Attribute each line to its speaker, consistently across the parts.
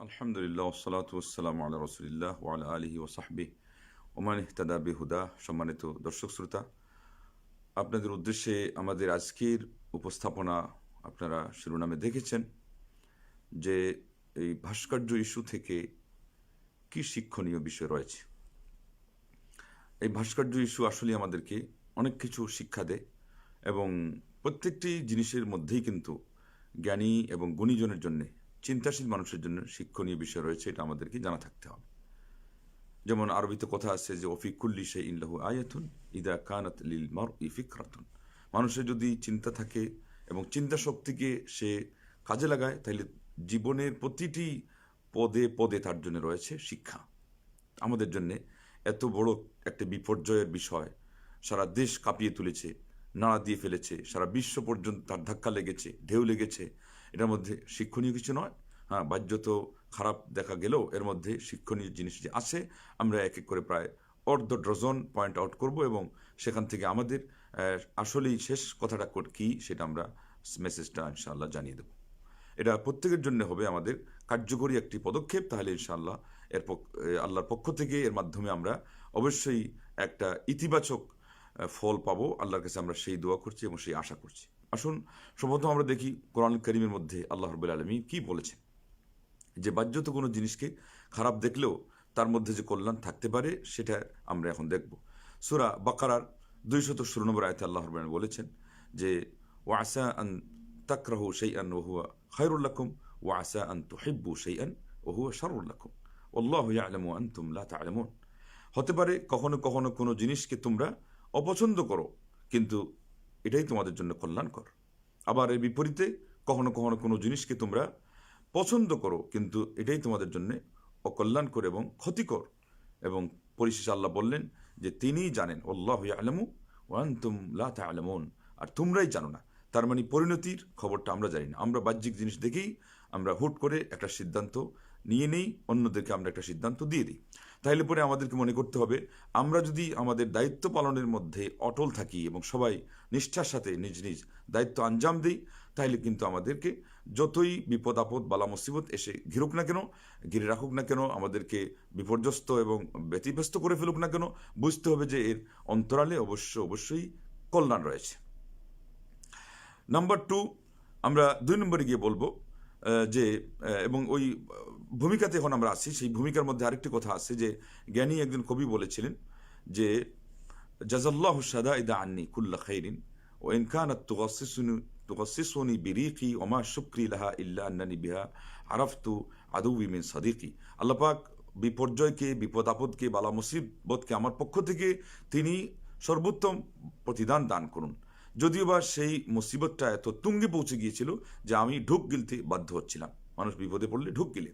Speaker 1: আলহামদুলিল্লাহ সম্মানিত দর্শক, শ্রোতা, আপনাদের উদ্দেশ্যে আমাদের আজকের উপস্থাপনা আপনারা শিরোনামে দেখেছেন যে এই ভাস্কর্য ইস্যু থেকে কি শিক্ষণীয় বিষয় রয়েছে। এই ভাস্কর্য ইস্যু আসলে আমাদেরকে অনেক কিছু শিক্ষা দেয় এবং প্রত্যেকটি জিনিসের মধ্যেই কিন্তু জ্ঞানী এবং গুণীজনের জন্য চিন্তাশীল মানুষের জন্য শিক্ষণীয় বিষয় রয়েছে, এটা আমাদেরকে জানা থাকতে হবে। যেমন আরবিতে কথা আছে যে অফিকুল্লি সে ইল্লাহু আয়াতুন ইদা কানাত লিল মার ইফিকরাতুন মানুষের যদি চিন্তা থাকে এবং চিন্তা শক্তিকে সে কাজে লাগায়, তাহলে জীবনের প্রতিটি পদে পদে তার জন্য রয়েছে শিক্ষা। আমাদের জন্যে এত বড় একটা বিপর্যয়ের বিষয়, সারা দেশ কাঁপিয়ে তুলেছে, নাড়া দিয়ে ফেলেছে, সারা বিশ্ব পর্যন্ত তার ধাক্কা লেগেছে, ঢেউ লেগেছে। এটার মধ্যে শিক্ষণীয় কিছু নয়। হ্যাঁ বাহ্য তো খারাপ দেখা গেলেও এর মধ্যে শিক্ষণীয় জিনিস যে আছে, আমরা এক এক করে প্রায় অর্ধ ডজন পয়েন্ট আউট করব এবং সেখান থেকে আমাদের আসলেই শেষ কথাটা কি সেটা আমরা মেসেজটা ইনশাআল্লাহ জানিয়ে দেব। এটা প্রত্যেকের জন্য হবে আমাদের কার্যকরী একটি পদক্ষেপ। তাহলে ইনশাআল্লাহ এর আল্লাহর পক্ষ থেকে এর মাধ্যমে আমরা অবশ্যই একটা ইতিবাচক ফল পাবো। আল্লাহর কাছে আমরা সেই দোয়া করছি এবং সেই আশা করছি। আসুন, সম্ভবত আমরা দেখি কোরআন করিমের মধ্যে আল্লাহ রবুল আলমী কি বলেছেন। যে বাহ্যত কোনো জিনিসকে খারাপ দেখলেও তার মধ্যে যে কল্যাণ থাকতে পারে, সেটা আমরা এখন দেখব। সুরা বাকারার দুইশত ষোলো নম্বর আয়তে আল্লাহ রবেন বলেছেন যে ও আসা আন তাকরাহু সেই আন ওহুয়া খায়রুল্লাকুম ও আসা আন তুহিব্বু সেই আন ওহুয়া শারুল্লাকুম আল্লাহ আলমু আন তুমলা তালমুন। হতে পারে কখনো কখনো কোনো জিনিসকে তোমরা অপছন্দ করো, কিন্তু এটাই তোমাদের জন্য কল্যাণকর। আবার এর বিপরীতে কখনো কখনো কোনো জিনিসকে তোমরা পছন্দ করো, কিন্তু এটাই তোমাদের জন্য অকল্যাণকর এবং ক্ষতিকর। এবং পরিশেষে আল্লাহ বললেন যে, তিনিই জানেন অল্লাহ আলমু ওয়ান তুম আলমন আর তোমরাই জানো না। তার মানে পরিণতির খবরটা আমরা জানি না। আমরা বাহ্যিক জিনিস দেখেই আমরা হুট করে একটা সিদ্ধান্ত নিয়ে নেই, অন্যদেরকে আমরা একটা সিদ্ধান্ত দিয়ে দিই। তাইলে পরে আমাদেরকে মনে করতে হবে, আমরা যদি আমাদের দায়িত্ব পালনের মধ্যে অটল থাকি এবং সবাই নিষ্ঠার সাথে নিজ নিজ দায়িত্ব আঞ্জাম দিই, তাহলে কিন্তু আমাদেরকে যতই বিপদ আপদ, বালা মুসিবত এসে ঘিরুক না কেন, ঘিরে রাখুক না কেন, আমাদেরকে বিপর্যস্ত এবং ব্যতিব্যস্ত করে ফেলুক না কেন, বুঝতে হবে যে এর অন্তরালে অবশ্য অবশ্যই কল্যাণ রয়েছে। নাম্বার টু আমরা দুই নম্বরে গিয়ে বলব যে এবং ওই ভূমিকাতে এখন আমরা আছি, সেই ভূমিকার মধ্যে আরেকটি কথা আছে যে, জ্ঞানী একজন কবি বলেছিলেন যে জাজাল্লাহ সাদা ইদা আন্নি কুল্লা খাইরিন ও ইনকানাত তুগাসিসুনি তুগাসিসুনি বিরিকি ওমা শুক্রি লাহা ইল্লা আন্নানি বিহা, আরাফতু আদুবি মিন সাদিকি। আল্লাপাক বিপর্যয়কে বিপদ আপদকে বালা মুসিবতকে আমার পক্ষ থেকে তিনি সর্বোত্তম প্রতিদান দান করুন। যদিও বা সেই মুসিবতটা এত তুঙ্গে পৌঁছে গিয়েছিল যে আমি ঢুক গিলতে বাধ্য হচ্ছিলাম। মানুষ বিপদে পড়লে ঢুক গিলে।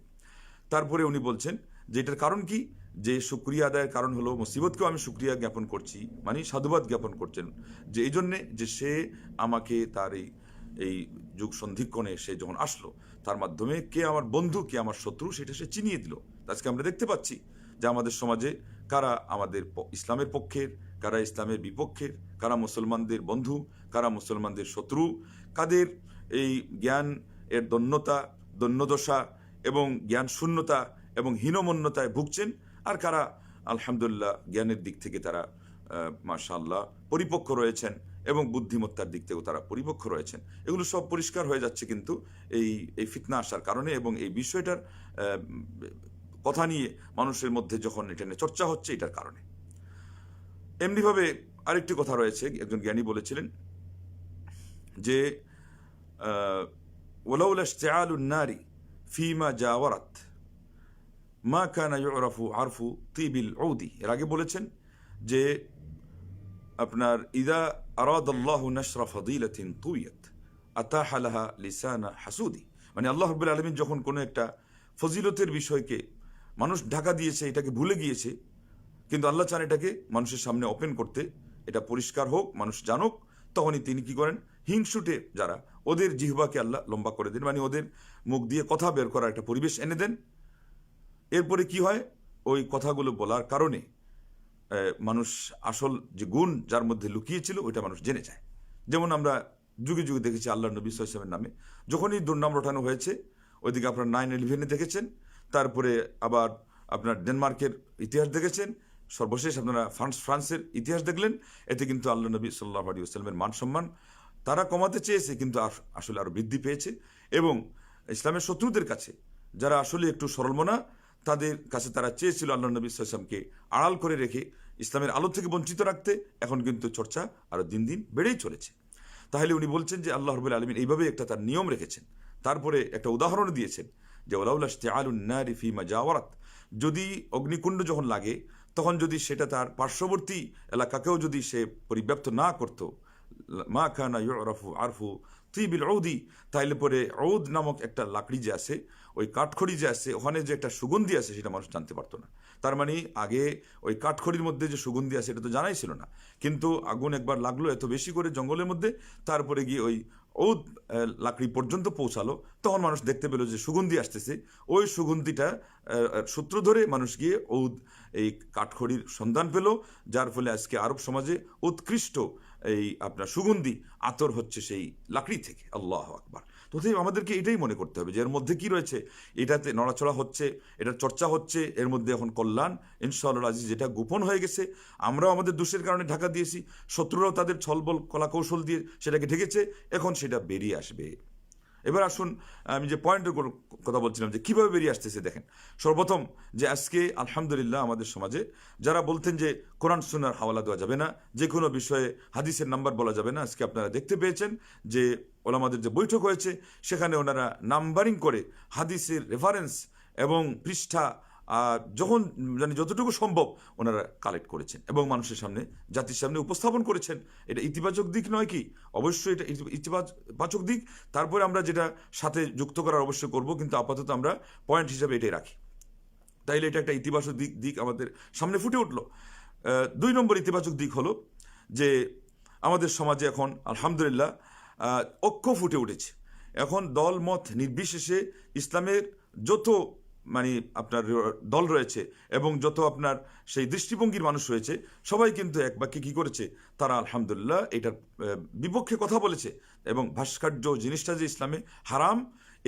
Speaker 1: তারপরে উনি বলছেন যে এটার কারণ কি? যে সুক্রিয়া আদায়ের কারণ হলো মুসিবতকেও আমি সুক্রিয়া জ্ঞাপন করছি মানে সাধুবাদ জ্ঞাপন করছেন। যে এই জন্যে যে সে আমাকে তার এই এই যুগ সন্ধিক্ষণে সে যখন আসলো, তার মাধ্যমে কে আমার বন্ধু, কে আমার শত্রু, সেটা সে চিনিয়ে দিল। আজকে আমরা দেখতে পাচ্ছি যে আমাদের সমাজে কারা আমাদের ইসলামের পক্ষের, কারা ইসলামের বিপক্ষের, কারা মুসলমানদের বন্ধু, কারা মুসলমানদের শত্রু, কাদের এই জ্ঞান এর দন্যতা, দন্যদশা এবং জ্ঞান শূন্যতা এবং হীনমন্যতায় ভুগছেন আর কারা আলহামদুলিল্লাহ জ্ঞানের দিক থেকে তারা মাশাল্লাহ পরিপক্ক রয়েছেন এবং বুদ্ধিমত্তার দিক থেকেও তারা পরিপক্ক রয়েছেন। এগুলো সব পরিষ্কার হয়ে যাচ্ছে কিন্তু এই এই ফিতনা আসার কারণে এবং এই বিষয়টার কথা নিয়ে মানুষের মধ্যে যখন এটা নিয়ে চর্চা হচ্ছে, এটার কারণে। এমনিভাবে আরেকটি কথা রয়েছে, একজন জ্ঞানী বলেছিলেন যে ওলাউল নারী ফিমা জাওয়ারাত, মা কানা ইউরাফু আরফু তিবিল ঔদি এর আগে বলেছেন যে, আপনার ইদা আরাদ আল্লাহ নশরা ফদিলাতিন তুইয়াত আতাহ লাহা লিসানা হাসুদি। মানে আল্লাহ রব্বুল আলমিন যখন কোনো একটা ফজিলতের বিষয়কে মানুষ ঢাকা দিয়েছে, এটাকে ভুলে গিয়েছে। কিন্তু আল্লাহ চান এটাকে মানুষের সামনে ওপেন করতে। এটা পরিষ্কার হোক, মানুষ জানুক, তখনই তিনি কি করেন? হিংসুটে যারা, ওদের জিহবাকে আল্লাহ লম্বা করে দেন। মানে ওদের মুখ দিয়ে কথা বের করার একটা পরিবেশ এনে দেন। এরপরে কি হয়? ওই কথাগুলো বলার কারণে মানুষ আসল যে গুণ যার মধ্যে লুকিয়েছিল, ওইটা মানুষ জেনে যায়। যেমন আমরা যুগে যুগে দেখেছি আল্লাহ নবী সাল্লামের নামে, যখনই দুর্নাম রটানো হয়েছে, ওইদিকে আপনার নাইন ইলেভেনে দেখেছেন তারপরে আবার আপনার ডেনমার্কের ইতিহাস দেখেছেন। সর্বশেষ আপনারা ফ্রান্স, ফ্রান্সের ইতিহাস দেখলেন। এতে কিন্তু আল্লাহ নবী সাল্লাহ আলী আসলামের মান সম্মান তারা কমাতে চেয়েছে, কিন্তু আস- আসলে আরও বৃদ্ধি পেয়েছে। এবং ইসলামের শত্রুদের কাছে, যারা আসলে একটু সরলমনা, তাদের কাছে তারা চেয়েছিল আল্লাহ নবী সাল্লামকে আড়াল করে রেখে ইসলামের আলো থেকে বঞ্চিত রাখতে। এখন কিন্তু চর্চা আরও দিন দিন বেড়েই চলেছে। তাহলে উনি বলছেন যে, আল্লাহ রবুল আলমিন এইভাবে একটা তার নিয়ম রেখেছেন। তারপরে একটা উদাহরণ দিয়েছেন। যে ওলাউল্লাহ আলুন্নারি ফি মাজাওয়ারাত, যদি অগ্নিকুণ্ড যখন লাগে, তখন যদি সেটা তার পার্শ্ববর্তী এলাকাকেও যদি সে পরিব্যাপ্ত না করত, মা খানা ইউরফু আরফু তিবিল ঔদি তাইলে পরে ঔদ নামক একটা লাকড়ি যে আছে, ওই কাঠখড়ি যে আছে, ওখানে যে একটা সুগন্ধি আছে, সেটা মানুষ জানতে পারতো না। তার মানে আগে ওই কাঠখড়ির মধ্যে যে সুগন্ধি আছে, এটা তো জানাই ছিল না। কিন্তু আগুন একবার লাগল এত বেশি করে জঙ্গলের মধ্যে, তারপরে গিয়ে ওই ঔদ লাকড়ি পর্যন্ত পৌঁছালো, তখন মানুষ দেখতে পেল যে সুগন্ধি আসতেছে। ওই সুগন্ধিটা সূত্র ধরে মানুষ গিয়ে ঔদ এই কাঠখড়ির সন্ধান পেল, যার ফলে আজকে আরব সমাজে উৎকৃষ্ট এই আপনার সুগন্ধি আতর হচ্ছে সেই লাকড়ি থেকে। আল্লাহ আকবার। তথাপি আমাদেরকে এটাই মনে করতে হবে যে এর মধ্যে কি রয়েছে? এটাতে নড়াচড়া হচ্ছে এটার চর্চা হচ্ছে, এর মধ্যে এখন কল্যাণ। ইনশাআল্লাহ আজিজ যেটা গোপন হয়ে গেছে, আমরাও আমাদের দোষের কারণে ঢাকা দিয়েছি, শত্রুরাও তাদের ছলবল কলা কৌশল দিয়ে সেটাকে ঢেকেছে এখন সেটা বেরিয়ে আসবে। এবার আসুন, আমি যে পয়েন্টের কথা বলছিলাম, যে কীভাবে বেরিয়ে আসতেছে দেখেন। সর্বপ্রথম যে আজকে আলহামদুলিল্লাহ আমাদের সমাজে যারা বলতেন যে কোরআন সুনার হাওয়ালা দেওয়া যাবে না যে কোনো বিষয়ে হাদিসের নাম্বার বলা যাবে না, আজকে আপনারা দেখতে পেয়েছেন যে ওলামাদের যে বৈঠক হয়েছে, সেখানে ওনারা নাম্বারিং করে হাদিসের রেফারেন্স এবং পৃষ্ঠা আর যখন মানে যতটুকু সম্ভব ওনারা কালেক্ট করেছেন এবং মানুষের সামনে, জাতির সামনে উপস্থাপন করেছেন। এটা ইতিবাচক দিক নয় কি? অবশ্যই এটা ইতি- ইতিবাচক দিক। তারপরে আমরা যেটা সাথে যুক্ত করার অবশ্যই করব, কিন্তু আপাতত আমরা পয়েন্ট হিসাবে এটাই রাখি। তাইলে এটা একটা ইতিবাচক দিক দিক আমাদের সামনে ফুটে উঠল। দুই নম্বর ইতিবাচক দিক হলো যে আমাদের সমাজে এখন, আলহামদুলিল্লাহ ঐক্য ফুটে উঠেছে। এখন দল মত নির্বিশেষে ইসলামের যত মানে আপনার দল রয়েছে এবং যত আপনার সেই দৃষ্টিভঙ্গির মানুষ রয়েছে, সবাই কিন্তু এক বাক্যে কী করেছে? তারা আলহামদুলিল্লাহ এটার বিপক্ষে কথা বলেছে এবং ভাস্কর্য জিনিসটা যে ইসলামে হারাম,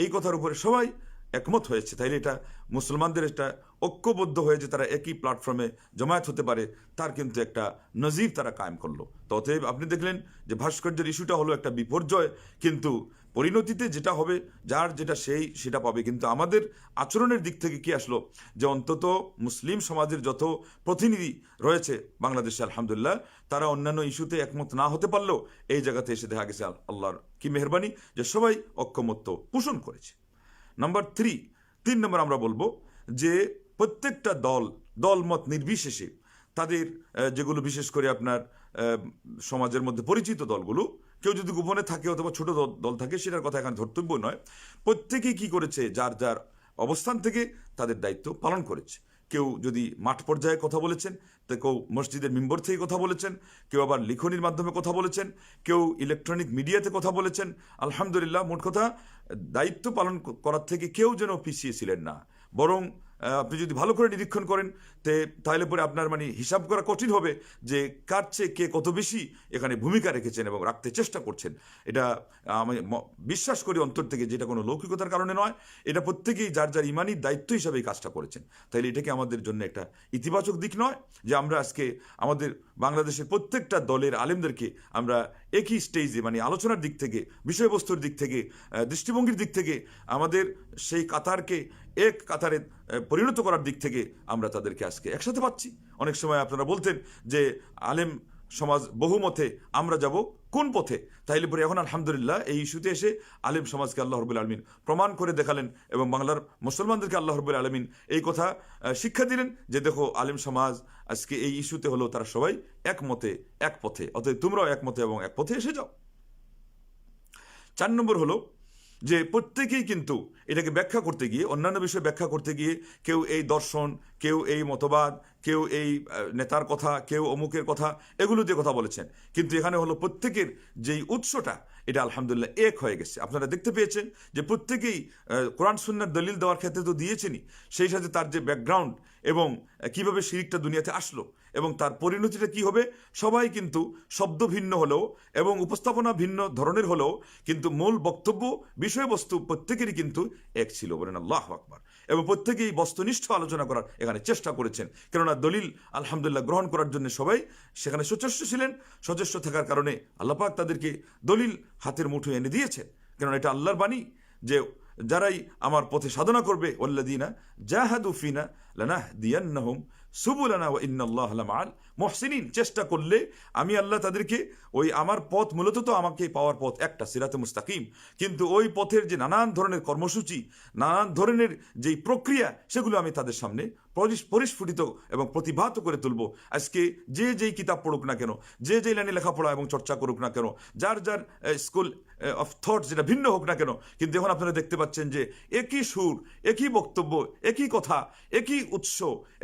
Speaker 1: এই কথার উপরে সবাই একমত হয়েছে। তাইলে এটা মুসলমানদের একটা ঐক্যবদ্ধ হয়ে যে তারা একই প্ল্যাটফর্মে জমায়েত হতে পারে, তার কিন্তু একটা নজির তারা কায়েম করল। অতএব আপনি দেখলেন যে ভাস্কর্যের ইস্যুটা হলো একটা বিপর্যয়, কিন্তু পরিণতিতে যেটা হবে, যার যেটা সেই, সেটা পাবে। কিন্তু আমাদের আচরণের দিক থেকে কি আসলো? যে অন্তত মুসলিম সমাজের যত প্রতিনিধি রয়েছে বাংলাদেশে, আলহামদুলিল্লাহ, তারা অন্যান্য ইস্যুতে একমত না হতে পারলেও এই জায়গাতে এসে দেখা গেছে আল্লাহর কি মেহরবানি, যে সবাই ঐক্যমত্য পোষণ করেছে। নাম্বার থ্রি তিন নম্বর আমরা বলব যে প্রত্যেকটা দল, দলমত নির্বিশেষে তাদের যেগুলো বিশেষ করে আপনার সমাজের মধ্যে পরিচিত দলগুলো, কেউ যদি গোপনে থাকে অথবা ছোট দল- থাকে, সেটার কথা এখানে ধর্তব্য নয়। প্রত্যেকেই কি করেছে? যার যার অবস্থান থেকে তাদের দায়িত্ব পালন করেছে। কেউ যদি মাঠ পর্যায়ে কথা বলেছেন, তো কেউ মসজিদের মেম্বর থেকে কথা বলেছেন, কেউ আবার লিখনির মাধ্যমে কথা বলেছেন, কেউ ইলেকট্রনিক মিডিয়াতে কথা বলেছেন, আলহামদুলিল্লাহ, মোট কথা দায়িত্ব পালন করার থেকে কেউ যেন পিছিয়ে ছিলেন না। বরং আপনি যদি ভালো করে নিরীক্ষণ করেন, তে তাহলে পরে আপনার মানে হিসাব করা কঠিন হবে যে কার চেয়ে কে কত বেশি এখানে ভূমিকা রেখেছেন এবং রাখতে চেষ্টা করছেন। এটা আমি বিশ্বাস করি অন্তর থেকে যেটা কোনো লৌকিকতার কারণে নয়, এটা প্রত্যেকেই যার যার ইমানি দায়িত্ব হিসাবে এই কাজটা করেছেন। তাইলে এটাকে আমাদের জন্য একটা ইতিবাচক দিক নয় যে আমরা আজকে আমাদের বাংলাদেশের প্রত্যেকটা দলের আলেমদেরকে আমরা একই স্টেজে মানে আলোচনার দিক থেকে, বিষয়বস্তুর দিক থেকে দৃষ্টিভঙ্গির দিক থেকে আমাদের সেই কাতারকে এক কাতারে পরিণত করার দিক থেকে আমরা তাদেরকে আজকে একসাথে পাচ্ছি। অনেক সময় আপনারা বলতেন যে, আলেম সমাজ বহুমতে আমরা যাব কোন পথে? তাইলে পরে এখন আলহামদুলিল্লাহ এই ইস্যুতে এসে আলেম সমাজকে আল্লাহ রবুল আলমিন প্রমাণ করে দেখালেন এবং বাংলার মুসলমানদেরকে আল্লাহ রবুল আলমিন এই কথা শিক্ষা দিলেন যে, দেখো, আলেম সমাজ আজকে এই ইস্যুতে হলো তারা সবাই একমতে, এক পথে। অতএব তোমরাও একমতে এবং এক পথে এসে যাও। চার নম্বর হলো যে প্রত্যেকেই কিন্তু এটাকে ব্যাখ্যা করতে গিয়ে, অন্যান্য বিষয়ে ব্যাখ্যা করতে গিয়ে কেউ এই দর্শন, কেউ এই মতবাদ কেউ এই নেতার কথা, কেউ অমুকের কথা, এগুলো দিয়ে কথা বলেছেন। কিন্তু এখানে হলো প্রত্যেকের যেই উৎসটা, এটা আলহামদুলিল্লাহ এক হয়ে গেছে। আপনারা দেখতে পেয়েছেন যে প্রত্যেকেই কোরআন সুন্নার দলিল দেওয়ার ক্ষেত্রে তো দিয়েছেনই। সেই সাথে তার যে ব্যাকগ্রাউন্ড এবং কীভাবে শিরিকটা দুনিয়াতে আসলো এবং তার পরিণতিটা কি হবে, সবাই কিন্তু শব্দ ভিন্ন হলেও এবং উপস্থাপনা ভিন্ন ধরনের হলেও কিন্তু মূল বক্তব্য, বিষয়বস্তু প্রত্যেকেরই কিন্তু এক ছিল বলেন আল্লাহ আকবার। এবং প্রত্যেকেই বস্তুনিষ্ঠ আলোচনা করার এখানে চেষ্টা করেছেন। কেননা দলিল আলহামদুলিল্লাহ গ্রহণ করার জন্য সবাই সেখানে সচেষ্ট ছিলেন। সচেষ্ট থাকার কারণে আল্লাপাক তাদেরকে দলিল হাতের মুঠো এনে দিয়েছে কেননা এটা আল্লাহর বাণী যে যারাই আমার পথে সাধনা করবে ওল্লাদিনা জাহাদু ফিনা লানাহ দিয়ান্নাহুম সুবুলানা ওয়া ইন্নাল্লাহ লামাআল। মুহসিনিন, চেষ্টা করলে আমি আল্লাহ তাদেরকে ওই আমার পথ, মূলত তো আমাকে পাওয়ার পথ একটা, সিরাতে মুস্তাকিম। কিন্তু ওই পথের যে নানান ধরনের কর্মসূচি, নানান ধরনের যেই প্রক্রিয়া, সেগুলো আমি তাদের সামনে পরিস্ফুটিত এবং প্রতিভাত করে তুলব। আজকে যে যেই কিতাব পড়ুক না কেন, যে যেই লাইনে লেখাপড়া এবং চর্চা করুক না কেন, যার যার স্কুল অফ থট যেটা ভিন্ন হোক না কেন, কিন্তু এখন আপনারা দেখতে পাচ্ছেন যে একই সুর, একই বক্তব্য, একই কথা, একই উৎস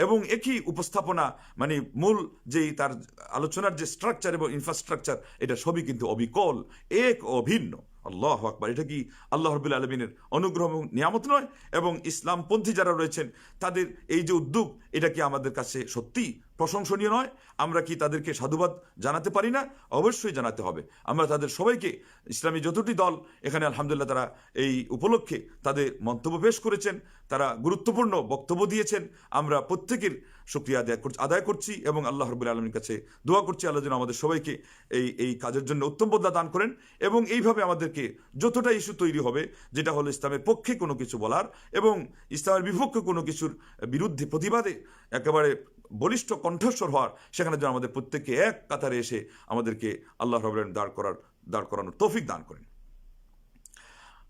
Speaker 1: এবং একই উপস্থাপনা মানে মূল যেই তার আলোচনার যে স্ট্রাকচার এবং ইনফ্রাস্ট্রাকচার এটা সবই কিন্তু অবিকল, এক অভিন্ন আল্লাহ আকবার। এটা কি আল্লাহ রবুল আলমিনের অনুগ্রহ এবং নিয়ামত নয়? এবং ইসলামপন্থী যারা রয়েছেন, তাদের এই যে উদ্যোগ, এটা কি আমাদের কাছে সত্যি প্রশংসনীয় নয়? আমরা কি তাদেরকে সাধুবাদ জানাতে পারি না? অবশ্যই জানাতে হবে। আমরা তাদের সবাইকে, ইসলামী যতটি দল, এখানে আলহামদুলিল্লাহ তারা এই উপলক্ষে তাদের মন্তব্য পেশ করেছেন, তারা গুরুত্বপূর্ণ বক্তব্য দিয়েছেন। আমরা প্রত্যেকের শুক্রিয়া আদায় করছি আদায় করছি এবং আল্লাহ রবুল আলমীর কাছে দোয়া করছি, আল্লাহ যেন আমাদের সবাইকে এই এই কাজের জন্য উত্তম বদলা দান করেন এবং এইভাবে আমাদেরকে যতটা ইস্যু তৈরি হবে, যেটা হলো ইসলামের পক্ষে কোনো কিছু বলার এবং ইসলামের বিপক্ষে কোনো কিছুর বিরুদ্ধে প্রতিবাদে একেবারে বলিষ্ঠ কণ্ঠস্বর হওয়ার, সেখানে যেন আমাদের প্রত্যেককে এক কাতারে এসে আমাদেরকে আল্লাহ রবেন দাঁড় করার, দাঁড় করানোর তৌফিক দান করেন।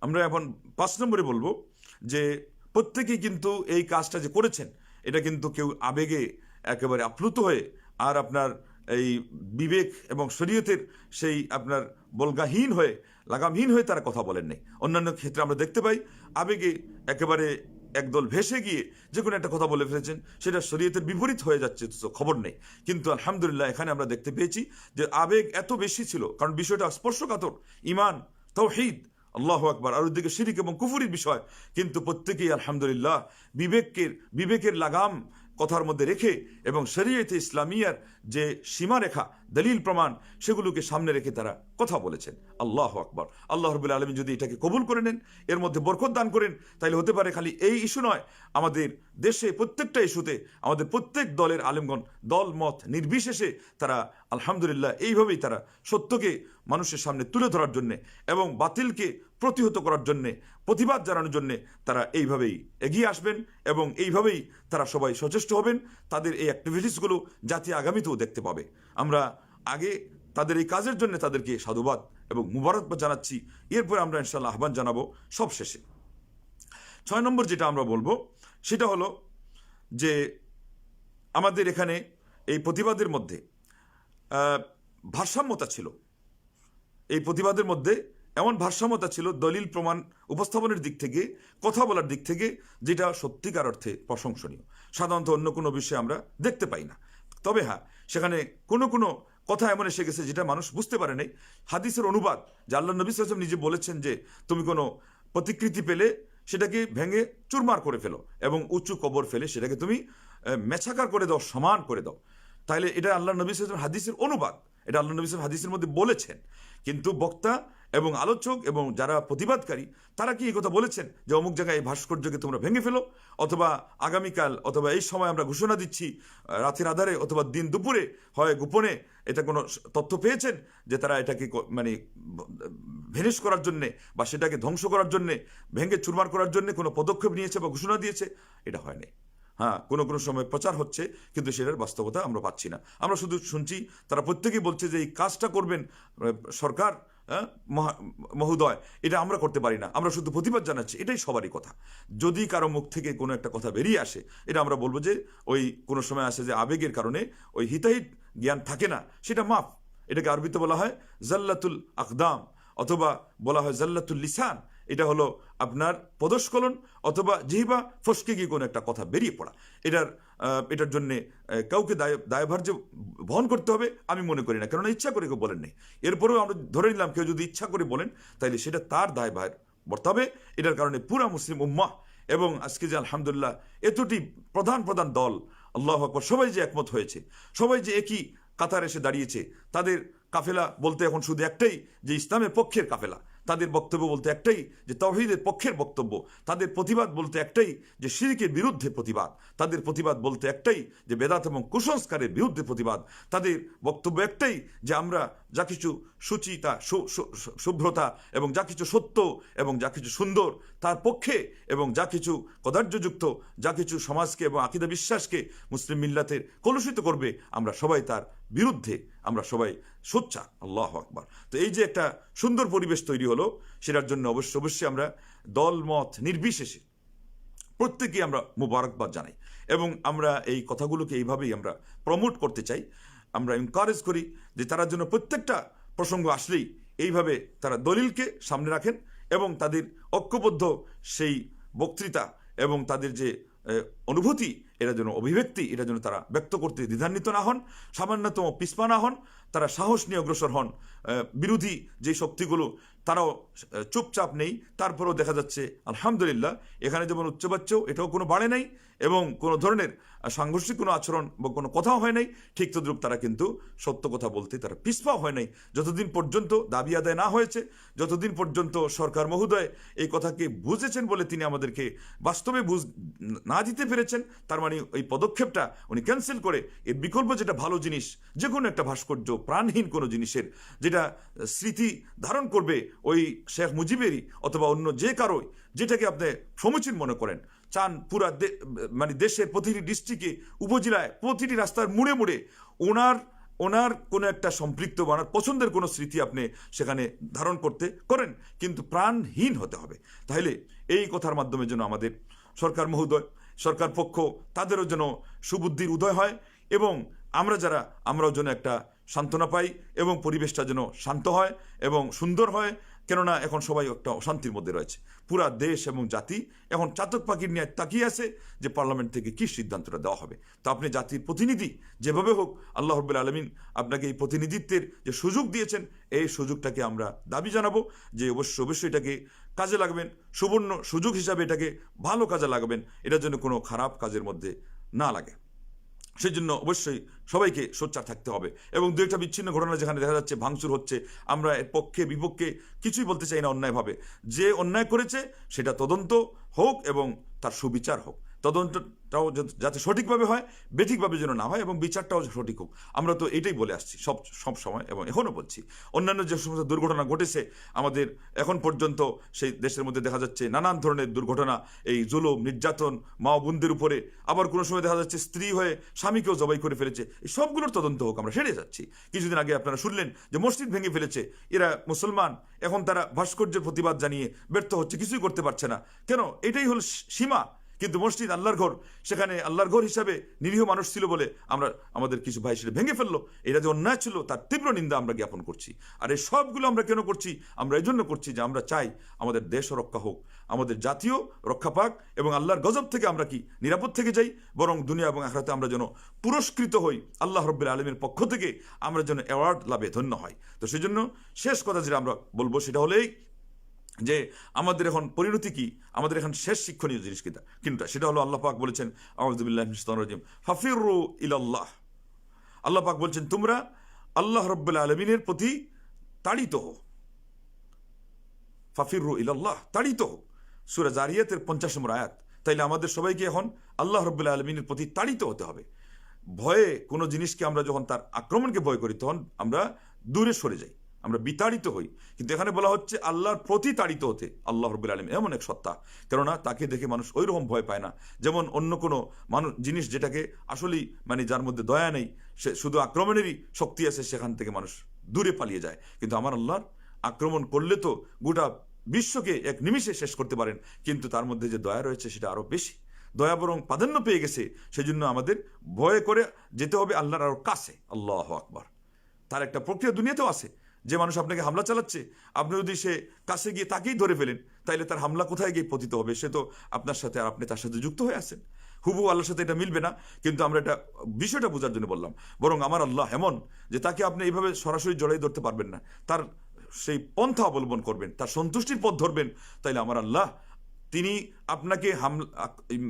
Speaker 1: আমরা এখন পাঁচ নম্বরে বলব যে প্রত্যেকেই কিন্তু এই কাজটা যে করেছেন এটা কিন্তু কেউ আবেগে একেবারে আপ্লুত হয়ে আর আপনার এই বিবেক এবং শরীয়তের সেই আপনার বলগাহীন হয়ে, লাগামহীন হয়ে তারা কথা বলেন নাই। অন্যান্য ক্ষেত্রে আমরা দেখতে পাই আবেগে একেবারে একদল ভেসে গিয়ে যে কোনো একটা কথা বলে ফেলেছেন, সেটা শরীয়তের বিপরীত হয়ে যাচ্ছে, তো খবর নেই। কিন্তু আলহামদুলিল্লাহ এখানে আমরা দেখতে পেয়েছি যে আবেগ এত বেশি ছিল, কারণ বিষয়টা স্পর্শকাতর ইমান তৌহিদ আল্লাহ আকবার। আর ওদিকে শিরিক এবং কুফুরির বিষয়। কিন্তু প্রত্যেকেই আলহামদুলিল্লাহ বিবেকের বিবেকের লাগাম কথার মধ্যে রেখে এবং শরীয়তে ইসলামিয়ার যে সীমারেখা, দলিল প্রমাণ, সেগুলোকে সামনে রেখে তারা কথা বলেছেন। আল্লাহ আকবর। আল্লাহ রবুল্লা আলমী যদি এটাকে কবুল করে নেন, এর মধ্যে বরকত দান করেন তাহলে হতে পারে খালি এই ইস্যু নয়, আমাদের দেশে, প্রত্যেকটা ইস্যুতে আমাদের প্রত্যেক দলের আলেমগণ দল, মত নির্বিশেষে তারা আলহামদুলিল্লাহ এইভাবেই তারা সত্যকে মানুষের সামনে তুলে ধরার জন্যে এবং বাতিলকে প্রতিহত করার জন্যে, প্রতিবাদ জানানোর জন্যে তারা এইভাবেই এগিয়ে আসবেন এবং এইভাবেই তারা সবাই সচেষ্ট হবেন। তাদের এই অ্যাক্টিভিটিসগুলো জাতি আগামীতেও দেখতে পাবে। আমরা আগে তাদের এই কাজের জন্য তাদেরকে সাধুবাদ এবং মুবারকবাদ জানাচ্ছি। এরপরে আমরা ইনশাল্লাহ আহ্বান জানাব সব শেষে। ছয় নম্বর যেটা আমরা বলব, সেটা হলো যে আমাদের এখানে এই প্রতিবাদের মধ্যে ভারসাম্যতা ছিল। এই প্রতিবাদের মধ্যে এমন ভারসাম্যতা ছিল দলিল প্রমাণ উপস্থাপনের দিক থেকে, কথা বলার দিক থেকে, যেটা সত্যিকার অর্থে প্রশংসনীয়। সাধারণত অন্য কোনো বিষয়ে আমরা দেখতে পাই না। তবে হ্যাঁ সেখানে কোনো কোনো কথা এমন এসে গেছে যেটা মানুষ বুঝতে পারে নাই। হাদিসের অনুবাদ যে আল্লাহ নবী সাল্লাম নিজে বলেছেন যে, তুমি কোনো প্রতিকৃতি পেলে সেটাকে ভেঙে চুরমার করে ফেলো এবং উঁচু কবর ফেলে সেটাকে তুমি মেছাকার করে দাও, সমান করে দাও। তাহলে এটা আল্লাহ নবী সাল্লাম হাদিসের অনুবাদ। এটা আল্লাহ নবী সাল্লাম হাদিসের মধ্যে বলেছেন। কিন্তু বক্তা এবং আলোচক এবং যারা প্রতিবাদকারী, তারা কি এই কথা বলেছেন যে অমুক জায়গায় এই ভাস্কর্যকে তোমরা ভেঙে ফেলো? অথবা আগামীকাল অথবা এই সময় আমরা ঘোষণা দিচ্ছি রাতের আধারে অথবা দিন দুপুরে হয় গোপনে এটা কোনো তথ্য পেয়েছেন যে তারা এটাকে মানে ভেনিশ করার জন্যে বা সেটাকে ধ্বংস করার জন্যে, ভেঙে চুরমার করার জন্যে কোনো পদক্ষেপ নিয়েছে বা ঘোষণা দিয়েছে? এটা হয়নি। হ্যাঁ কোনো কোনো সময় প্রচার হচ্ছে, কিন্তু সেটার বাস্তবতা আমরা পাচ্ছি না। আমরা শুধু শুনছি, তারা প্রত্যেকেই বলছে যে এই কাজটা করবেন সরকার মহোদয়, এটা আমরা করতে পারি না। আমরা শুধু প্রতিবাদ জানাচ্ছি, এটাই সবারই কথা। যদি কারও মুখ থেকে কোনো একটা কথা বেরিয়ে আসে, এটা আমরা বলব যে, ওই কোনো সময় আসে যে আবেগের কারণে ওই হিতাহিত জ্ঞান থাকে না, সেটা মাফ। এটাকে আরবিতে বলা হয় জাল্লাতুল আকদাম, অথবা বলা হয় জাল্লাতুল লিসান। এটা হলো আপনার পদস্খলন অথবা জিহিবা ফসকে গিয়ে কোনো একটা কথা বেরিয়ে পড়া। এটার এটার জন্যে কাউকে দায় দায়ভার যে বহন করতে হবে আমি মনে করি না। কেননা ইচ্ছা করে কেউ বলেন নাই। এরপরেও আমরা ধরে নিলাম কেউ যদি ইচ্ছা করে বলেন তাহলে সেটা তার দায়ভার। বর্তাবে এটার কারণে পুরা মুসলিম উম্মাহ এবং আজকে যে আলহামদুলিল্লাহ এতটি প্রধান প্রধান দল, আল্লাহ আকবর, সবাই যে একমত হয়েছে, সবাই যে একই কাতার এসে দাঁড়িয়েছে, তাদের কাফেলা বলতে এখন শুধু একটাই যে ইসলামের পক্ষের কাফেলা। তাদের বক্তব্য বলতে একটাই যে তৌহিদের পক্ষের বক্তব্য। তাদের প্রতিবাদ বলতে একটাই যে শিরিকের বিরুদ্ধে প্রতিবাদ। তাদের প্রতিবাদ বলতে একটাই যে বেদাত এবং কুসংস্কারের বিরুদ্ধে প্রতিবাদ। তাদের বক্তব্য একটাই যে আমরা যা কিছু সুচিতা শুভ্রতা এবং যা কিছু সত্য এবং যা কিছু সুন্দর তার পক্ষে এবং যা কিছু কদার্যযুক্ত, যা কিছু সমাজকে এবং আকিদা বিশ্বাসকে মুসলিম মিল্লাতের কলুষিত করবে, আমরা সবাই তার বিরুদ্ধে, আমরা সবাই সোচ্চার, আল্লাহ আকবার। তো এই যে একটা সুন্দর পরিবেশ তৈরি হলো, সেটার জন্য অবশ্যই অবশ্যই আমরা দল, মত নির্বিশেষে প্রত্যেকেই আমরা মুবারকবাদ জানাই এবং আমরা এই কথাগুলোকে এইভাবেই আমরা প্রমোট করতে চাই। আমরা এনকারেজ করি যে তারা জন্য প্রত্যেকটা প্রসঙ্গ আসলেই এইভাবে তারা দলিলকে সামনে রাখেন এবং তাদের ঐক্যবদ্ধ সেই বক্তৃতা এবং তাদের যে অনুভূতি এটা যেন অভিব্যক্তি এটা যেন তারা ব্যক্ত করতে দ্বিধান্বিত না হন, সামান্যতম পিসপা না হন, তারা সাহস নিয়ে অগ্রসর হন। বিরোধী যে শক্তিগুলো, তারাও চুপচাপ নেই। তারপরেও দেখা যাচ্ছে, আলহামদুলিল্লাহ, এখানে যেমন উচ্চবাচ্য, এটাও কোনো বাড়ে নাই। এবং কোনো ধরনের সাংঘর্ষিক কোনো আচরণ বা কোনো কথাও হয় নাই, ঠিক তদ্রুপ তারা কিন্তু সত্য কথা বলতে তারা পিছপাও হয় নাই। যতদিন পর্যন্ত দাবি আদায় না হয়েছে, যতদিন পর্যন্ত সরকার মহোদয় এই কথাকে বুঝেছেন বলে তিনি আমাদেরকে বাস্তবে বুঝ, না দিতে পেরেছেন, তার মানে এই পদক্ষেপটা উনি ক্যান্সেল করে এর বিকল্প যেটা ভালো জিনিস যে কোনো একটা ভাস্কর্য, প্রাণহীন কোনো জিনিসের, যেটা স্মৃতি ধারণ করবে ওই শেখ মুজিবেরই অথবা অন্য যে কারোই, যেটাকে আপনি সমীচীন মনে করেন। চান পুরা মানে দেশের প্রতিটি ডিস্ট্রিক্টে উপজেলায় প্রতিটি রাস্তার মুড়ে মুড়ে ওনার ওনার কোনো একটা সম্পৃক্ত বা পছন্দের কোনো স্মৃতি আপনি সেখানে ধারণ করতে করেন, কিন্তু প্রাণহীন হতে হবে। তাহলে এই কথার মাধ্যমে যেন আমাদের সরকার মহোদয়, সরকার পক্ষ তাদেরও যেন সুবুদ্ধির উদয় হয় এবং আমরা যারা, আমরাও যেন একটা সান্ত্বনা পাই এবং পরিবেশটা যেন শান্ত হয় এবং সুন্দর হয় কেননা এখন সবাই একটা অশান্তির মধ্যে রয়েছে। পুরা দেশ এবং জাতি এখন চাতক পাখির নিয়ে তাকিয়ে আছে যে পার্লামেন্ট থেকে কি সিদ্ধান্তটা দেওয়া হবে। তো আপনি জাতির প্রতিনিধি, যেভাবে হোক আল্লাহ রব্বুল আলমিন আপনাকে এই প্রতিনিধিত্বের যে সুযোগ দিয়েছেন, এই সুযোগটাকে আমরা দাবি জানাব যে অবশ্য অবশ্যই এটাকে কাজে লাগবেন, সুবর্ণ সুযোগ হিসাবে এটাকে ভালো কাজে লাগাবেন, এটার জন্য কোনো খারাপ কাজের মধ্যে না লাগে। সেই জন্য অবশ্যই সবাইকে সোচ্চার থাকতে হবে এবং দু একটা বিচ্ছিন্ন ঘটনা যেখানে দেখা যাচ্ছে ভাঙচুর হচ্ছে, আমরা এর পক্ষে, বিপক্ষে কিছুই বলতে চাই না অন্যায়ভাবে। যে অন্যায় করেছে, সেটা তদন্ত হোক এবং তার সুবিচার হোক। তদন্তটাও যাতে- সঠিকভাবে হয়, বেঠিকভাবে যেন না হয় এবং বিচারটাও সঠিক হোক। আমরা তো এটাই বলে আসছি, সব সব সময় এবং এখনও বলছি। অন্যান্য যে সমস্ত দুর্ঘটনা ঘটেছে, আমাদের এখন পর্যন্ত সেই দেশের মধ্যে দেখা যাচ্ছে নানান ধরনের দুর্ঘটনা, এই জুলুম, নির্যাতন মা বোনদের উপরে। আবার কোনো সময় দেখা যাচ্ছে স্ত্রী হয়ে স্বামীকেও জবাই করে ফেলেছে। এই সবগুলোর তদন্ত হোক, আমরা সেরে যাচ্ছি। কিছুদিন আগে আপনারা শুনলেন যে মসজিদ ভেঙে ফেলেছে। এরা মুসলমান। এখন তারা ভাস্কর্যের প্রতিবাদ জানিয়ে ব্যর্থ হচ্ছে, কিছুই করতে পারছে না। কেন? এটাই হল সীমা। কিন্তু মসজিদ আল্লাহর ঘর, সেখানে আল্লাহর ঘর হিসাবে নিরীহ মানুষ ছিল বলে আমরা, আমাদের কিছু ভাই সেটা ভেঙে ফেলল। এটা যে অন্যায় ছিল, তার তীব্র নিন্দা আমরা জ্ঞাপন করছি। আর এই সবগুলো আমরা কেন করছি? আমরা এই জন্য করছি যে আমরা চাই আমাদের দেশও রক্ষা হোক, আমাদের জাতীয় রক্ষা পাক এবং আল্লাহর গজব থেকে আমরা কি নিরাপদ থেকে যাই, বরং দুনিয়া এবং আখরাতে আমরা যেন পুরস্কৃত হই, আল্লাহ রব্বুল আলমীর পক্ষ থেকে আমরা যেন অ্যাওয়ার্ড লাভে ধন্য হয় তো সেই জন্য শেষ কথা যেটা আমরা বলব সেটা হলেই যে আমাদের এখন পরিণতি কি? আমাদের এখন শেষ শিক্ষণীয় জিনিস কিনা কিন্তু সেটা হলো আল্লাহ পাক বলেছেন আহমদুল্লাহ রাজিম। হাফিরু ইলাল্লাহ। আল্লাহ পাক বলছেন, তোমরা আল্লাহ রব্বুল আলমিনের প্রতি তাড়িত হো ফাফিরু ইলাল্লাহ, তাড়িত হো সুরা জারিয়াতের পঞ্চাশ নম্বর আয়াত। তাইলে আমাদের সবাইকে এখন আল্লাহ রব্বুল আলমিনের প্রতি তাড়িত হতে হবে। ভয়ে কোনো জিনিসকে আমরা যখন তার আক্রমণকে ভয় করি, তখন আমরা দূরে সরে যাই। আমরা বিতাড়িত হই। কিন্তু এখানে বলা হচ্ছে আল্লাহর প্রতি তাড়িত হতে আল্লাহ রব্বুল আলম এমন এক সত্তা। কেননা তাকে দেখে মানুষ ওই রকম ভয় পায় না। যেমন অন্য কোনো মানুষ, জিনিস যেটাকে আসলেই মানে যার মধ্যে দয়া নেই, সে শুধু আক্রমণেরই শক্তি আছে, সেখান থেকে মানুষ দূরে পালিয়ে যায়। কিন্তু আমার আল্লাহর আক্রমণ করলে তো গোটা বিশ্বকে এক নিমিষে শেষ করতে পারেন। কিন্তু তার মধ্যে যে দয়া রয়েছে, সেটা আরও বেশি। দয়া বরং প্রাধান্য পেয়ে গেছে, সেজন্য আমাদের ভয় করে যেতে হবে আল্লাহর আরও কাছে। আল্লাহ আকবার। তার একটা প্রক্রিয়া দুনিয়াতেও আছে। যে মানুষ আপনাকে হামলা চালাচ্ছে, আপনি যদি সে কাছে গিয়ে তাকেই ধরে ফেলেন, তাইলে তার হামলা কোথায় গিয়ে পতিত হবে? সে তো আপনার সাথে আর আপনি তার সাথে যুক্ত হয়ে আছেন। হুবু আল্লাহর সাথে এটা মিলবে না, কিন্তু আমরা এটা বিষয়টা বোঝার জন্য বললাম। বরং আমার আল্লাহ এমন যে তাকে আপনি এইভাবে সরাসরি জড়াই ধরতে পারবেন না। তার সেই পন্থা অবলম্বন করবেন, তার সন্তুষ্টির পথ ধরবেন, তাইলে আমার আল্লাহ তিনি আপনাকে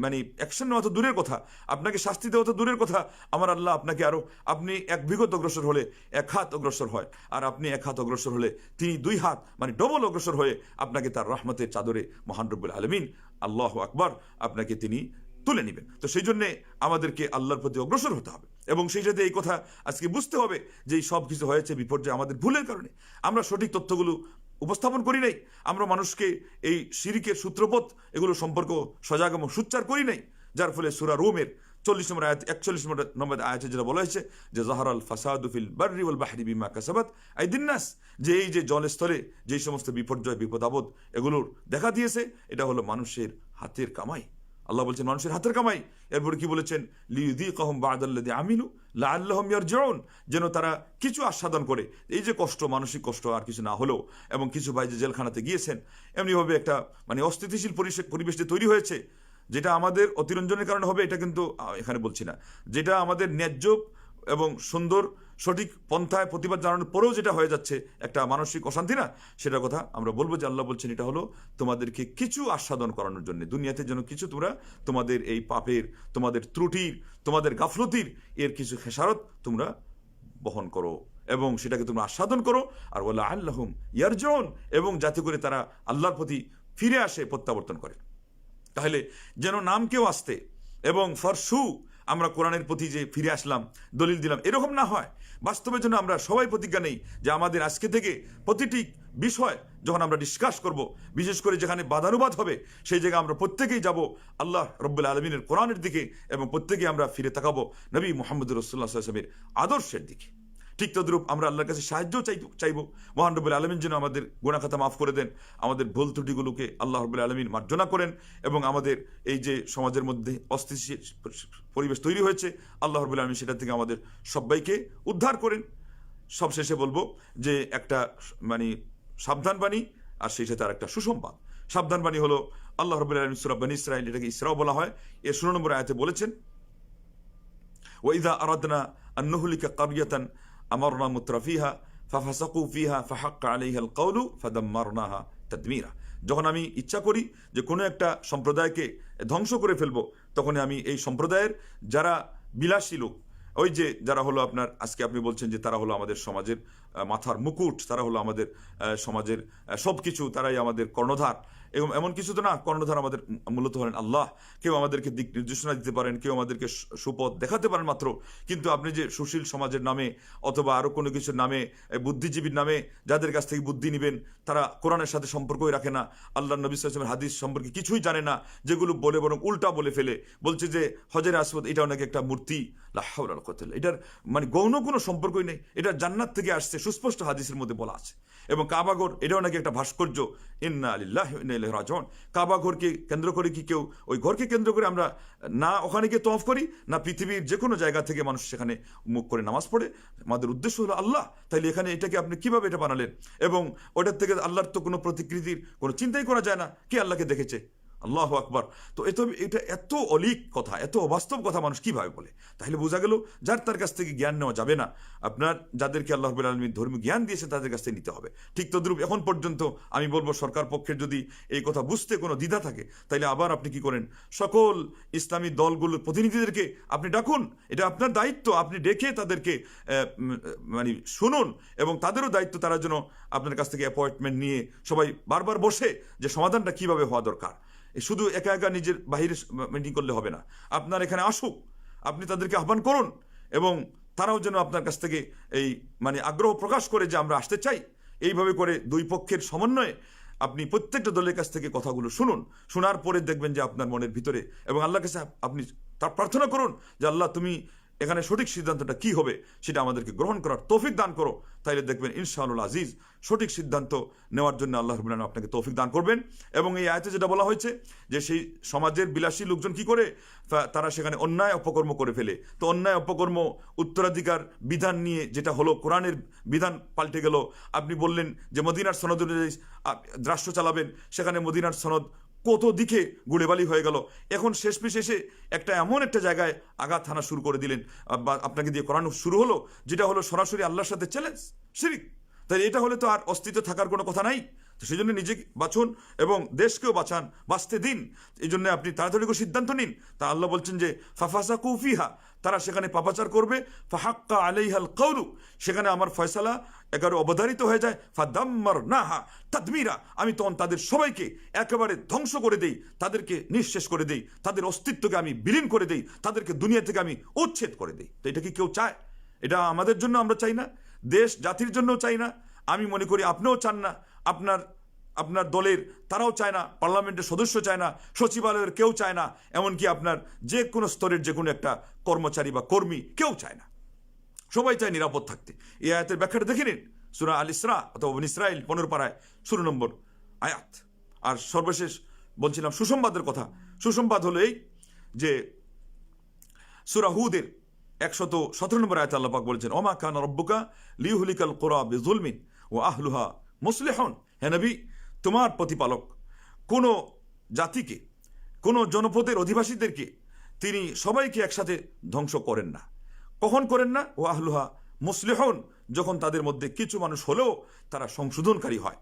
Speaker 1: মানে অ্যাকশন নেওয়া তো দূরের কথা, আপনাকে শাস্তি দেওয়া তো দূরের কথা, আমার আল্লাহ আপনাকে আরও, আপনি এক বিগত অগ্রসর হলে এক হাত অগ্রসর হয়, আর আপনি এক হাত অগ্রসর হলে তিনি দুই হাত মানে ডবল অগ্রসর হয়ে আপনাকে তার রহমতের চাদরে মহান রব্বুল আলমিন, আল্লাহ আকবর, আপনাকে তিনি তুলে নেবেন। তো সেই জন্যে আমাদেরকে আল্লাহর প্রতি অগ্রসর হতে হবে। এবং সেই সাথে এই কথা আজকে বুঝতে হবে যে এই সব কিছু হয়েছে বিপর্যয় আমাদের ভুলের কারণে। আমরা সঠিক তথ্যগুলো উপস্থাপন করি নাই। আমরা মানুষকে এই সিরিকের সূত্রপথ, এগুলো সম্পর্ক সজাগ এবং সুচ্চার করি নাই, যার ফলে সুরা রোমের চল্লিশ নম্বর আয়াত, একচল্লিশ নম্বর নম্বর আয়াতে যেটা বলা হয়েছে যে, জাহারাল ফাসাদুফিল বার্রি ওয়াল বাহরি বিমা কাসাবাত আই দিন্নাস যে এই যে জলস্তরে যেই সমস্ত বিপর্যয়, বিপদ, আপদ, এগুলোর দেখা দিয়েছে, এটা হলো মানুষের হাতের কামাই। আল্লাহ বলছেন, মানুষের হাতের কামাই। এরপরে কি বলেছেন? লিউদি কহম বাদাল্লাদি আমিনু লা আল্লাহম ইয়ারজিউন। যেন তারা কিছু আস্বাদন করে। এই যে কষ্ট, মানসিক কষ্ট আর কিছু না হলেও, এবং কিছু ভাই যে জেলখানাতে গিয়েছেন, এমনিভাবে একটা মানে অস্থিতিশীল পরিবেশ- পরিবেশটি তৈরি হয়েছে, যেটা আমাদের অতিরঞ্জনের কারণে হবে, এটা কিন্তু এখানে বলছি না। যেটা আমাদের ন্যায্য এবং সুন্দর, সঠিক পন্থায় প্রতিবাদ জানানোর পরেও যেটা হয়ে যাচ্ছে একটা মানসিক অশান্তি না সেটা কথা আমরা বলব যে আল্লাহ বলছেন এটা হলো তোমাদেরকে কিছু আস্বাদন করানোর জন্য। দুনিয়াতে যেন কিছু তোমরা তোমাদের এই পাপের, তোমাদের ত্রুটির, তোমাদের গাফলতির, এর কিছু খেসারত তোমরা বহন করো এবং সেটাকে তোমরা আস্বাদন করো। আর বলে আল্লাহম ইয়ারজন এবং যাতে করে তারা আল্লাহর প্রতি ফিরে আসে, প্রত্যাবর্তন করে। তাহলে যেন নাম কেউ আসতে এবং ফরসু আমরা কোরআনের প্রতি যে ফিরে আসলাম, দলিল দিলাম, এরকম না হয়। বাস্তবের জন্য আমরা সবাই প্রতিজ্ঞা নেই যে আমাদের আজকে থেকে প্রতিটি বিষয় যখন আমরা ডিসকাস করব, বিশেষ করে যেখানে বাদানুবাদ হবে, সেই জায়গায় আমরা প্রত্যেকেই যাব আল্লাহ রব্বুল আলমিনের কোরআনের দিকে এবং প্রত্যেকেই আমরা ফিরে তাকাবো নবী মোহাম্মদ রসুল্লাহ সাহেবের আদর্শের দিকে। ঠিক তদ্রূপ আমরা আল্লাহর কাছে সাহায্য চাই চাইব। মহানরবুল আলমিন যেন আমাদের গোনাখাতা মাফ করে দেন, আমাদের ভুল ত্রুটিগুলোকে আল্লাহ রবুল আলমিন মার্জনা করেন এবং আমাদের এই যে সমাজের মধ্যে অস্থিতিশীল পরিবেশ তৈরি হয়েছে, আল্লাহ রবুল আলমিন সেটা থেকে আমাদের সবাইকে উদ্ধার করেন। সবশেষে বলব যে একটা মানে সাবধান বাণী আর সেই সাথে আর একটা সুসম্বাদ সাবধান বাণী হলো আল্লাহ রবুল আলমিন বানী ইসরা এটাকে ইসরাও বলা হয়। এ ষোলো নম্বর আয়তে বলেছেন ওইদা আরাধনা আর নহুলিকা কাবিয়াতান قرية أمرنا مترفيها ففسقوا فيها فحق عليها القول فدمرناها تدميرا যখন আমি ইচ্ছা করি যে কোনো একটা সম্প্রদায়কে ধ্বংস করে ফেলবো তখন আমি এই সম্প্রদায়ের যারা বিলাসী লোক ওই যে যারা হলো আপনার আজকে আপনি বলছেন যে তারা হলো আমাদের সমাজের আহ, মাথার মুকুট তারা হলো আমাদের আহ, সমাজের সব কিছু তারাই আমাদের কর্ণধার এবং এমন কিছু তো না, কর্ণধার আমাদের মূলত হলেন আল্লাহ। কেউ আমাদেরকে দিক নির্দেশনা দিতে পারেন, কেউ আমাদেরকে সুপথ দেখাতে পারেন মাত্র। কিন্তু আপনি যে সুশীল সমাজের নামে অথবা আরও কোনো কিছুর নামে বুদ্ধিজীবীর নামে যাদের কাছ থেকে বুদ্ধি নেবেন, তারা কোরআনের সাথে সম্পর্কই রাখে না। আল্লাহ নবী সাল্লামের হাদিস সম্পর্কে কিছুই জানে না, যেগুলো বলে বরং উল্টা বলে ফেলে। বলছে যে, হজের আসবদ এটা নাকি একটা মূর্তি। লাহাউল এটার মানে গৌণ কোনো সম্পর্কই নেই। এটা জান্নাত থেকে আসছে, সুস্পষ্ট হাদিসের মধ্যে বলা আছে। এবং কাবাঘর, এটাও নাকি একটা ভাস্কর্য। ইন্না আলিল্লাহ রাজন কাবাঘরকে কেন্দ্র করে কি কেউ, ওই ঘরকে কেন্দ্র করে আমরা না ওখানে গিয়ে তফ করি, না পৃথিবীর যে কোনো জায়গা থেকে মানুষ সেখানে মুখ করে নামাজ পড়ে। আমাদের উদ্দেশ্য হলো আল্লাহ। তাইলে এখানে এটাকে আপনি কীভাবে এটা বানালেন? এবং ওটার থেকে আল্লাহর তো কোনো প্রতিকৃতির কোনো চিন্তাই করা যায় না। কে আল্লাহকে দেখেছে? আল্লাহ আকবর। তো এত, এটা এত অলিক কথা, এত অবাস্তব কথা মানুষ কীভাবে বলে? তাহলে বোঝা গেল, যার তার কাছ থেকে জ্ঞান নেওয়া যাবে না। আপনার, যাদেরকে আল্লাহ রবুল আলমী ধর্মীয় জ্ঞান দিয়েছে, তাদের কাছ থেকে নিতে হবে। ঠিক তদ্রুপ এখন পর্যন্ত আমি বলব, সরকার পক্ষের যদি এই কথা বুঝতে কোনো দ্বিধা থাকে তাহলে আবার আপনি কি করেন? সকল ইসলামী দলগুলোর প্রতিনিধিদেরকে আপনি ডাকুন। এটা আপনার দায়িত্ব, আপনি ডেকে তাদেরকে মানে শুনুন, এবং তাদেরও দায়িত্ব তারা যেন আপনার কাছ থেকে অ্যাপয়েন্টমেন্ট নিয়ে সবাই বারবার বসে যে সমাধানটা কীভাবে হওয়া দরকার। শুধু একা একা নিজের বাহিরে মিটিং করলে হবে না। আপনার এখানে আসুক, আপনি তাদেরকে আহ্বান করুন এবং তারাও যেন আপনার কাছ থেকে এই মানে আগ্রহ প্রকাশ করে যে আমরা আসতে চাই। এইভাবে করে দুই পক্ষের সমন্বয়ে আপনি প্রত্যেকটা দলের কাছ থেকে কথাগুলো শুনুন। শোনার পরে দেখবেন যে আপনার মনের ভিতরে এবং আল্লাহর কাছে আপনি তার প্রার্থনা করুন যে, আল্লাহ তুমি এখানে সঠিক সিদ্ধান্তটা কি হবে সেটা আমাদেরকে গ্রহণ করার তৌফিক দান করো। তাইলে দেখবেন ইনশাআল্লাহ আজিজ সঠিক সিদ্ধান্ত নেওয়ার জন্য আল্লাহ রবুল্লাহ আপনাকে তৌফিক দান করবেন। এবং এই আয়তে যেটা বলা হয়েছে যে সেই সমাজের বিলাসী লোকজন কি করে? তারা সেখানে অন্যায় অপকর্ম করে ফেলে। তো অন্যায় অপকর্ম উত্তরাধিকার বিধান নিয়ে যেটা হলো, কোরআনের বিধান পাল্টে গেল। আপনি বললেন যে মদিনার সনদ অনুযায়ী রাষ্ট্র চালাবেন, সেখানে মদিনার সনদ কত দিকে গুলেবালি হয়ে গেল। এখন শেষ পিস এসে একটা এমন একটা জায়গায় আঘাত হানা শুরু করে দিলেন। বা আপনাকে দিয়ে করানো শুরু হলো, যেটা হলো সরাসরি আল্লাহর সাথে চ্যালেঞ্জ শিরিক। তাই এটা হলে তো আর অস্তিত্ব থাকার কোনো কথা নাই। সেই জন্য নিজে বাঁচুন এবং দেশকেও বাঁচান, বাঁচতে দিন। এই জন্য আপনি তাড়াতাড়ি করে সিদ্ধান্ত নিন। তা আল্লাহ বলছেন যে ফাফাসা কুফিহা তারা সেখানে পাপাচার করবে। ফাহাক্কা আলাইহাল কৌরু সেখানে আমার ফয়সালা এগারো অবধারিত হয়ে যায়। ফাদাম্মার নাহা, তাদমিরা, আমি তখন তাদের সবাইকে একেবারে ধ্বংস করে দেই, তাদেরকে নিঃশেষ করে দেই, তাদের অস্তিত্বকে আমি বিলীন করে দেই, তাদেরকে দুনিয়া থেকে আমি উচ্ছেদ করে দেই। তো এটা কি কেউ চায়? এটা আমাদের জন্য আমরা চাই না, দেশ জাতির জন্যও চাই না, আমি মনে করি আপনিও চান না। আপনার আপনার দলের, তারাও চায় না, পার্লামেন্টের সদস্য চায় না, সচিবালয়ের কেউ চায় না, এমনকি আপনার যে কোনো স্তরের যে কোনো একটা কর্মচারী বা কর্মী কেউ চায় না। সবাই চায় নিরাপদ থাকতে। এই আয়াতের ব্যাখ্যাটা দেখে নিন। সুরা আল ইসরা অথবা বনি ইসরাইল পনেরো পাড়ায় ষোলো নম্বর আয়াত। আর সর্বশেষ বলছিলাম সুসংবাদের কথা। সুসংবাদ হলো এই যে সুরাহুদের একশত সতেরো নম্বর আয়াত আল্লাহ পাক বলেছেন, ওমা খান রব্বুকা লিহুলিকাল কোরা বেজুলমিন ও আহলুহা মুসলেহন। হে নবী, তোমার প্রতিপালক। কোনো জাতিকে, কোনো জনপদের অধিবাসীদেরকে তিনি সবাইকে একসাথে ধ্বংস করেন না। কখন করেন না? ও আহলুহা মুসলেহন, যখন তাদের মধ্যে কিছু মানুষ হলেও তারা সংশোধনকারী হয়।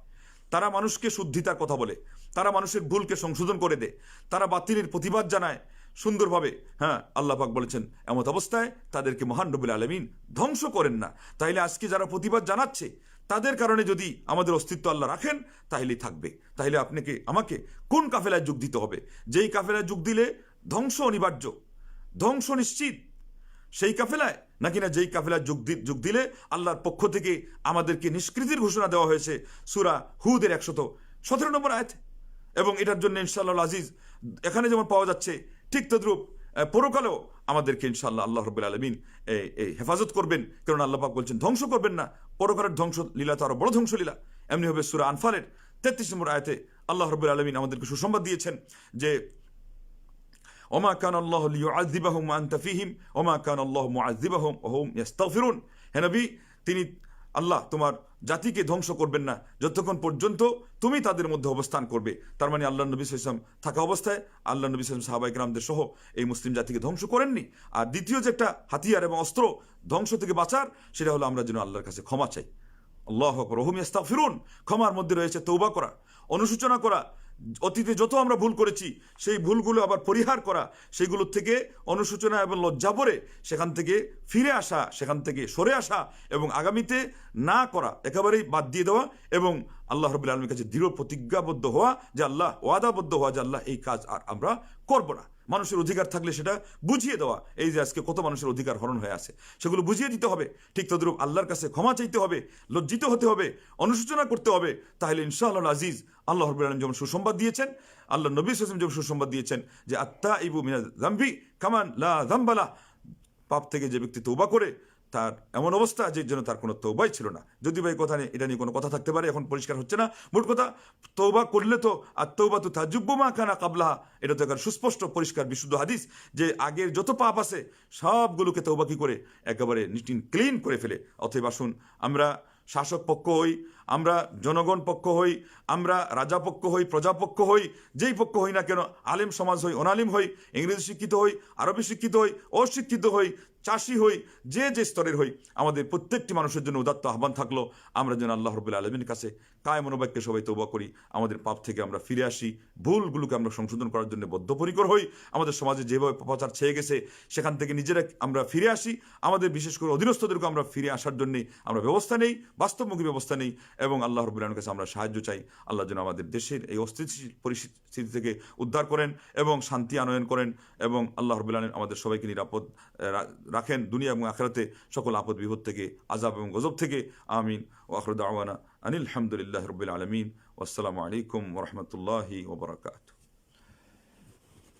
Speaker 1: তারা মানুষকে শুদ্ধিতার কথা বলে, তারা মানুষের ভুলকে সংশোধন করে দেয়, তারা বাতিলের প্রতিবাদ জানায়। সুন্দরভাবে হ্যাঁ আল্লাহ পাক বলেছেন, এমত অবস্থায় তাদেরকে মহান রবুল আলমিন ধ্বংস করেন না। তাইলে আজকে যারা প্রতিবাদ জানাচ্ছে তাদের কারণে যদি আমাদের অস্তিত্ব আল্লাহ রাখেন তাহলেই থাকবে। তাহলে আপনাকে, আমাকে কোন কাফেলায় যোগ দিতে হবে? যেই কাফেলায় যোগ দিলে ধ্বংস অনিবার্য, ধ্বংস নিশ্চিত। সেই কাফেলায়? নাকি না যেই কাফেলায় যোগ যোগ দিলে আল্লাহর পক্ষ থেকে আমাদেরকে নিষ্কৃতির ঘোষণা দেওয়া হয়েছে, সুরা হুদের একশত সতেরো নম্বর আয়াত। এবং এটার জন্য ইনশাআল্লাহ আজিজ, এখানে যেমন পাওয়া যাচ্ছে, ঠিক তদ্রূপ পরকালেও আমাদেরকে ইনশাল্লাহ আল্লাহ রবুল আলমিন এই হেফাজত করবেন। কারণ আল্লাহ পাক বলছেন, ধ্বংস করবেন না। পরকারের ধ্বংস, লীলা তো আরও বড় ধ্বংসলীলা। এমনি হবে সুরা আনফালের তেত্রিশ নম্বর আয়তে আল্লাহ রবুল আলমিন আমাদেরকে সুসংবাদ দিয়েছেন যে, ওমা কান আল্লাহ আজিবাহম আন্তাফিহিম আনতা ফীহিম, ওমা কান আল্লাহ আজিবাহম ওহম হুম হেনবি তিনি আল্লাহ তোমার জাতিকে ধ্বংস করবেন না। যতক্ষণ পর্যন্ত তুমি তাদের মধ্যে অবস্থান করবে, তার মানে আল্লাহ নবী সাইসলাম থাকা অবস্থায় আল্লাহ নবী সাইসলাম সাহাবাই গ্রামদের সহ এই মুসলিম জাতিকে ধ্বংস করেননি। আর দ্বিতীয় যে একটা হাতিয়ার এবং অস্ত্র ধ্বংস থেকে বাঁচার, সেটা হলো আমরা যেন আল্লাহর কাছে ক্ষমা চাই। আল্লাহ রহমিয়াস্তা ফিরুন ক্ষমার মধ্যে রয়েছে তৌবা করা অনুসূচনা করা অতীতে যত আমরা ভুল করেছি, সেই ভুলগুলো আবার পরিহার করা, সেগুলোর থেকে অনুশোচনা এবং লজ্জা পরে সেখান থেকে ফিরে আসা, সেখান থেকে সরে আসা এবং আগামীতে না করা একেবারেই বাদ দিয়ে দেওয়া এবং আল্লাহ রবিল আলমীর কাছে দৃঢ় প্রতিজ্ঞাবদ্ধ হওয়া যে আল্লাহ, ওয়াদাবদ্ধ হওয়া যে আল্লাহ, এই কাজ আর আমরা করব না। মানুষের অধিকার থাকলে সেটা বুঝিয়ে দেওয়া, এই যে আজকে কত মানুষের অধিকার হরণ হয়ে আছে, সেগুলো বুঝিয়ে দিতে হবে। ঠিক তদ্রূপ আল্লাহর কাছে ক্ষমা চাইতে হবে, লজ্জিত হতে হবে, অনুশোচনা করতে হবে। তাহলে ইনশাআল্লাহ আজিজ আল্লাহ রবুল আলম যেমন সুসংবাদ দিয়েছেন, আল্লাহ নবী হাসম যেমন সুসংবাদ দিয়েছেন যে আত্মা ইবু মিনা জাম্বি কামান লা জাম্বালা পাপ থেকে যে ব্যক্তি তৌবা করে, তার এমন অবস্থা যে জন্য তার কোনো তৌবাই ছিল না। যদি ভাই কথা নেই এটা নিয়ে কোনো কথা থাকতে পারে, এখন পরিষ্কার হচ্ছে না। মোট কথা তৌবা করলে তো আর তৌবা তো তাজুব্বমা কানা কাবলাহা। এটা তো একেবারে সুস্পষ্ট, পরিষ্কার, বিশুদ্ধ হাদিস যে আগের যত পাপ আছে, সবগুলোকে তৌবা কি করে? একেবারে নিটিন ক্লিন করে ফেলে। অথবা শুন আমরা শাসক পক্ষ হই, আমরা জনগণ পক্ষ হই, আমরা রাজা পক্ষ হই প্রজাপক্ষ হই, যেই পক্ষ হই না কেন, আলিম সমাজ হই, অনালিম হই, ইংরেজি শিক্ষিত হই, আরবি শিক্ষিত হই, অশিক্ষিত হই চাষি হই, যে যে স্তরের হই, আমাদের প্রত্যেকটি মানুষের জন্য উদাত্ত আহ্বান থাকল, আমরা যেন আল্লাহ রবুল্লা আলমীর কাছে কায় মনোবাক্যে সবাই তৌবা করি, আমাদের পাপ থেকে আমরা ফিরে আসি, ভুলগুলোকে আমরা সংশোধন করার জন্য বদ্ধপরিকর হই, আমাদের সমাজে যেভাবে পাপাচার ছেয়ে গেছে, সেখান থেকে নিজেরা আমরা ফিরে আসি, আমাদের বিশেষ করে অধীনস্থদেরকে আমরা ফিরে আসার জন্যে আমরা ব্যবস্থা নেই, বাস্তবমুখী ব্যবস্থা নেই, এবং আল্লাহ রবুল্লাহর কাছে আমরা সাহায্য চাই, আল্লাহ যেন আমাদের দেশের এই অস্থিতিশীল পরিস্থিতি থেকে উদ্ধার করেন, এবং শান্তি আনয়ন করেন, এবং আল্লাহ রবুল্লাহ আমাদের সবাইকে নিরাপদ রাখেন দুনিয়া এবং আখেরাতে সকল আপদ বিপদ থেকে আজাব এবং গজব থেকে। আমিন। ও আখরুদ আওয়ানা আনিল হামদুলিল্লাহ রবিল আলমিন। আসসালামু আলাইকুম রহমতুল্লাহি ওবরাকাত